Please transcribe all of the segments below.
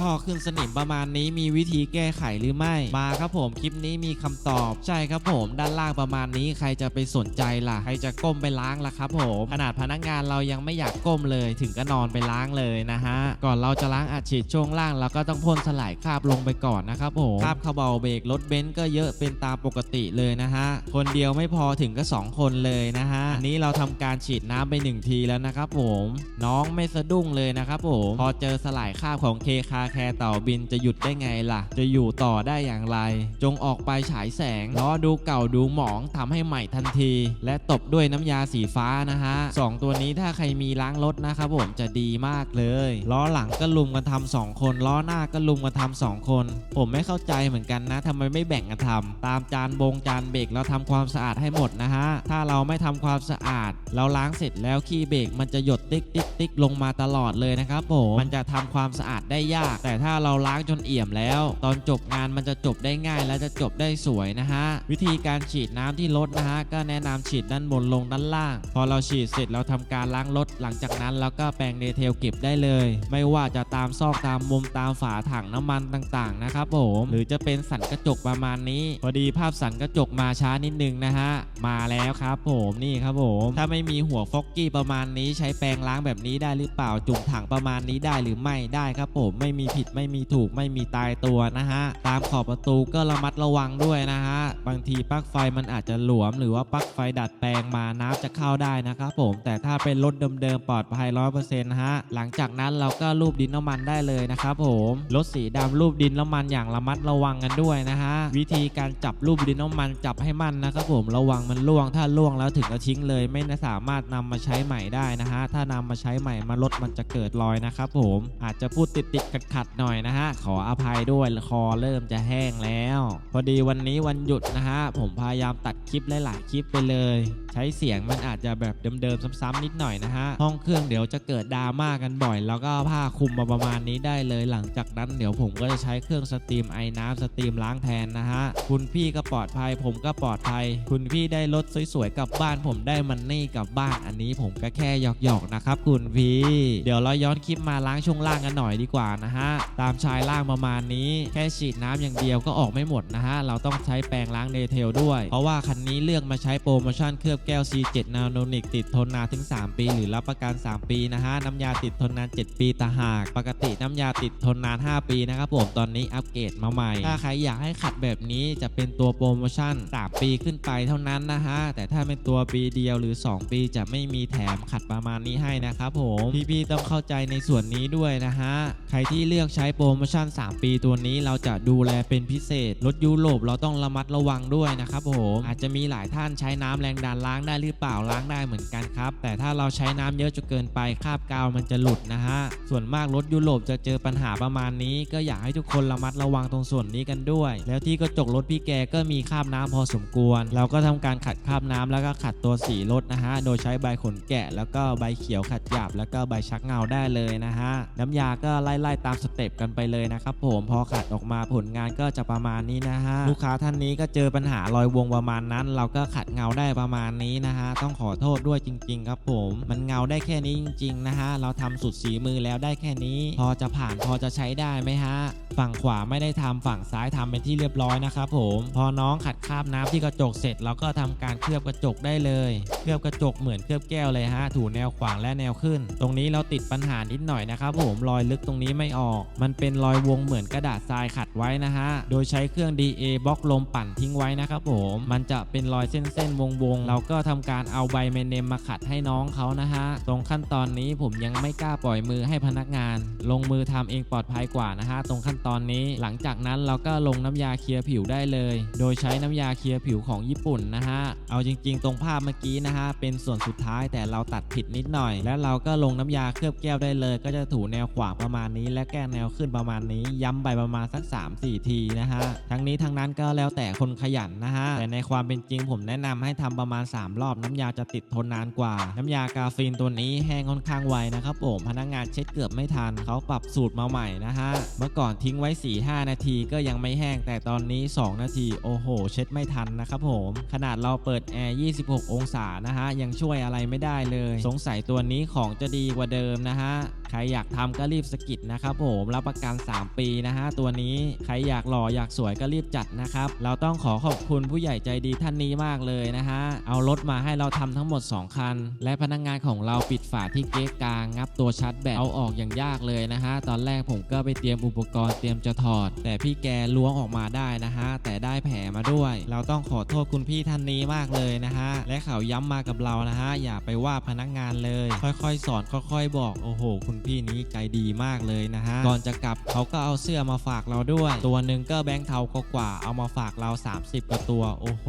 ท่อขึ้นสนิมประมาณนี้มีวิธีแก้ไขหรือไม่ มาครับผมคลิปนี้มีคำตอบ ใช่ครับผม ด้านล่างประมาณนี้ใครจะไปสนใจล่ะ ใครจะก้มไปล้างล่ะครับผมขนาดพนักงานเรายังไม่อยากก้มเลย ถึงก็นอนไปล้างเลยนะฮะ ก่อนเราจะล้างอัดฉีดช่วงล่างเราก็ต้องพ่นสลายคราบลงไปก่อนนะครับผมคราบคาร์บอเบรกรถเบนซ์ก็เยอะเป็นตามปกติเลยนะฮะคนเดียวไม่พอถึงก็ 2 คนเลยนะฮะอันนี้เราทำการฉีดน้ำไป 1 ทีแล้วนะครับผม น้องไม่สะดุ้งเลยนะครับผมพอเจอสลายคราบของเคคาแคร์เต่าบินจะหยุดได้ไงล่ะ จะอยู่ต่อได้อย่างไร จงออกไปฉายแสงล้อดูเก่าดูหมองทำให้ใหม่ทันที และตบด้วยน้ำยาสีฟ้านะฮะสองตัวนี้ถ้าใครมีล้างรถนะครับผมจะดีมากเลยล้อหลังก็ลุมกันทำสองคนล้อหน้าก็ลุมกันทำสองคน ผมไม่เข้าใจเหมือนกันนะทำไมไม่แบ่งกันทำตามจานบงจานเบรกเราทำความสะอาดให้หมดนะฮะถ้าเราไม่ทำความสะอาด เราล้างเสร็จแล้วขี้เบรกมันจะหยดติ๊กติ๊กติ๊กลงมาตลอดเลยนะครับผมมันจะทำความสะอาดได้ยากแต่ถ้าเราล้างจนเอี่ยมแล้ว ตอนจบงานมันจะจบได้ง่ายและจะจบได้สวยนะฮะ วิธีการฉีดน้ำที่รถนะฮะ ก็แนะนำฉีดด้านบนลงด้านล่าง พอเราฉีดเสร็จเราทำการล้างรถหลังจากนั้นเราก็แปรงเดเทลเก็บได้เลย ไม่ว่าจะตามซอกตามมุมตามฝาถังน้ำมันต่างๆนะครับผมหรือจะเป็นสันกระจกประมาณนี้ พอดีภาพสันกระจกมาช้านิดนึงนะฮะมาแล้วครับผมนี่ครับผมถ้าไม่มีหัวฟอกกี้ประมาณนี้ใช้แปรงล้างแบบนี้ได้หรือเปล่าจุ่มถังประมาณนี้ได้หรือไม่ได้ครับผมไม่มีผิดไม่มีถูกไม่มีตายตัวนะฮะ ตามขอบประตูก็ระมัดระวังด้วยนะฮะ บางทีปลั๊กไฟมันอาจจะหลวม หรือว่าปลั๊กไฟดัดแปลงมาน้ำจะเข้าได้นะครับผม แต่ถ้าเป็นรถเดิมๆปลอดภัยร้อยเปอร์เซ็นต์นะฮะ หลังจากนั้นเราก็รูปดินน้ำมันได้เลยนะครับผม รถสีดำรูปดินน้ำมันอย่างระมัดระวังกันด้วยนะฮะ วิธีการจับรูปดินน้ำมันจับให้มั่นนะครับผม ระวังมันล่วง ถ้าล่วงแล้วถึงจะทิ้งเลย ไม่สามารถนำมาใช้ใหม่ได้นะฮะ ถ้านำมาใช้ใหม่มารถมันจะเกิดรอยนะครับผม อาจจะพูดติดติดขัดขัดหน่อยนะฮะ ขออภัยด้วยคอเริ่มจะแห้งแล้ว พอดีวันนี้วันหยุดนะฮะ ผมพยายามตัดคลิปหลายๆคลิปไปเลย ใช้เสียงมันอาจจะแบบเดิมๆซ้ำๆนิดหน่อยนะฮะ ห้องเครื่องเดี๋ยวจะเกิดดราม่ากันบ่อย แล้วก็ผ้าคลุมมาประมาณนี้ได้เลย หลังจากนั้นเดี๋ยวผมก็จะใช้เครื่องสตรีมไอ้น้ำสตรีมล้างแทนนะฮะ คุณพี่ก็ปลอดภัย ผมก็ปลอดภัย คุณพี่ได้รถสวยๆกลับบ้าน ผมได้มันนี่กลับบ้านอันนี้ผมก็แค่หยอกๆนะครับ คุณพี่ เดี๋ยวเราย้อนคลิปมาล้างช่วงล่างกันหน่อยดีกว่านะฮะตามชายล่างประมาณนี้ แค่ฉีดน้ำอย่างเดียวก็ออกไม่หมดนะฮะ เราต้องใช้แปรงล้างเดเทลด้วย เพราะว่าคันนี้เลือกมาใช้โปรโมชั่นเคลือบแก้ว C7 นาโนนิกติดทนนานถึง 3 ปี หรือรับประกัน 3 ปีนะฮะ น้ำยาติดทนนาน 7 ปีตาหาก ปกติน้ำยาติดทนนาน 5 ปีนะครับผมตอนนี้อัปเกรดมาใหม่ ถ้าใครอยากให้ขัดแบบนี้จะเป็นตัวโปรโมชั่น 3 ปีขึ้นไปเท่านั้นนะฮะ แต่ถ้าเป็นตัวปีเดียวหรือ 2 ปีจะไม่มีแถมขัดประมาณนี้ให้นะครับผมพี่ๆต้องเข้าใจในส่วนนี้ด้วยนะฮะใครที่เลือกใช้โปรโมชั่น 3 ปีตัวนี้เราจะดูแลเป็นพิเศษ รถยุโรปเราต้องระมัดระวังด้วยนะครับผมอาจจะมีหลายท่านใช้น้ำแรงดันล้างได้หรือเปล่าล้างได้เหมือนกันครับ แต่ถ้าเราใช้น้ำเยอะจนเกินไปคราบกาวมันจะหลุดนะฮะส่วนมากรถยุโรปจะเจอปัญหาประมาณนี้ ก็อยากให้ทุกคนระมัดระวังตรงส่วนนี้กันด้วย แล้วที่กระจกรถพี่แกก็มีคราบน้ำพอสมควร เราก็ทำการขัดคราบน้ำแล้วก็ขัดตัวสีรถนะฮะโดยใช้ใบขนแกะ แล้วก็ใบเขียวขัดหยาบแล้วก็ใบชักเงาได้เลยนะฮะน้ำยาก็ไล่ๆตามสเต็ปกันไปเลยนะครับผมพอขัดออกมาผลงานก็จะประมาณนี้นะฮะลูกค้าท่านนี้ก็เจอปัญหารอยวงประมาณนั้น เราก็ขัดเงาได้ประมาณนี้นะฮะต้องขอโทษด้วยจริง ๆ ครับผม มันเงาได้แค่นี้จริง ๆ นะฮะเราทำสุดสีมือแล้วได้แค่นี้ พอจะผ่านพอจะใช้ได้ไหมฮะฝั่งขวาไม่ได้ทำฝั่งซ้ายทำเป็นที่เรียบร้อยนะครับผมพอน้องขัดคราบน้ำที่กระจกเสร็จเราก็ทำการเคลือบกระจกได้เลย เคลือบกระจกเหมือนเคลือบแก้วเลยฮะถูแนวขวางและแนวขึ้น ตรงนี้เราติดปัญหานิดหน่อยนะครับผมรอยลึกตรงนี้ไม่ออกมันเป็นรอยวงเหมือนกระดาษทรายขัดไว้นะฮะ โดยใช้เครื่อง DA บล็อกลมปั่นทิ้งไว้นะครับผม มันจะเป็นรอยเส้นๆวงๆ เราก็ทำการเอาใบเมนเนมมาขัดให้น้องเขานะฮะ ตรงขั้นตอนนี้ผมยังไม่กล้าปล่อยมือให้พนักงาน ลงมือทำเองปลอดภัยกว่านะฮะ ตรงขั้นตอนนี้ หลังจากนั้นเราก็ลงน้ำยาเคลียร์ผิวได้เลย โดยใช้น้ำยาเคลียร์ผิวของญี่ปุ่นนะฮะ เอาจริง ๆ ตรงภาพเมื่อกี้นะฮะ เป็นส่วนสุดท้ายแต่เราตัดผิดนิดหน่อย แล้วเราก็ลงน้ำยาเคลือบแก้วได้เลย ก็จะถูแนวขวางประมาณนี้และแก้แนวขึ้นประมาณนี้ ย้ำไปประมาณสัก 3-4 ทีนะฮะ ทั้งนี้ทั้งนั้นก็แล้วแต่คนขยันนะฮะ แต่ในความเป็นจริงผมแนะนำให้ทำประมาณ 3 รอบน้ำยาจะติดทนนานกว่า น้ำยากาฟีนตัวนี้แห้งค่อนข้างไวนะครับผมพนักงานเช็ดเกือบไม่ทันเขาปรับสูตรมาใหม่นะฮะ เมื่อก่อนทิ้งไว้ 4-5 นาทีก็ยังไม่แห้งแต่ตอนนี้ 2 นาทีโอ้โห เช็ดไม่ทันนะครับผม ขนาดเราเปิดแอร์ 26 องศานะฮะยังช่วยอะไรไม่ได้เลย สงสัยตัวนี้ของจะดีกว่าเดิมนะฮะ ใครอยากทำก็รีบสกิดนะครับผมรับประกัน 3 ปีนะฮะตัวนี้ใครอยากหล่ออยากสวยก็รีบจัดนะครับเราต้องขอขอบคุณผู้ใหญ่ใจดีท่านนี้มากเลยนะฮะเอารถมาให้เราทำทั้งหมด 2 คัน และพนักงานของเราปิดฝาที่เก๊กกลางงับตัวชาร์จแบตเอาออกอย่างยากเลยนะฮะตอนแรกผมก็ไปเตรียมอุปกรณ์เตรียมจะถอด แต่พี่แกล้วงออกมาได้นะฮะแต่ได้แผลมาด้วย เราต้องขอโทษคุณพี่ท่านนี้มากเลยนะฮะและเขาย้ำมากับเรานะฮะอย่าไปว่าพนักงานเลย ค่อยๆ สอนค่อย ๆ บอกโอ้โหคุณพี่นี้ใจดีมากเลยนะฮะ ก่อนจะกลับเขาก็เอาเสื้อมาฝากเราด้วย ตัวหนึ่งก็แบงค์เทากกว่าเอามาฝากเรา 30กว่าตัว โอ้โห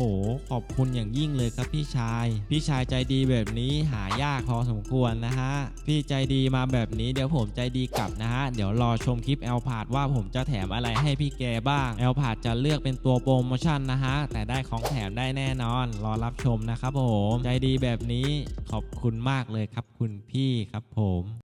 ขอบคุณอย่างยิ่งเลยครับพี่ชาย พี่ชายใจดีแบบนี้หายากพอสมควรนะฮะ พี่ใจดีมาแบบนี้เดี๋ยวผมใจดีกลับนะฮะ เดี๋ยวรอชมคลิปแอลพาดว่าผมจะแถมอะไรให้พี่แกบ้างแอลพาดจะเลือกเป็นตัวโปรโมชั่นนะฮะ แต่ได้ของแถมได้แน่นอน รอรับชมนะครับผม ใจดีแบบนี้ขอบคุณมากเลยครับคุณพี่ครับผม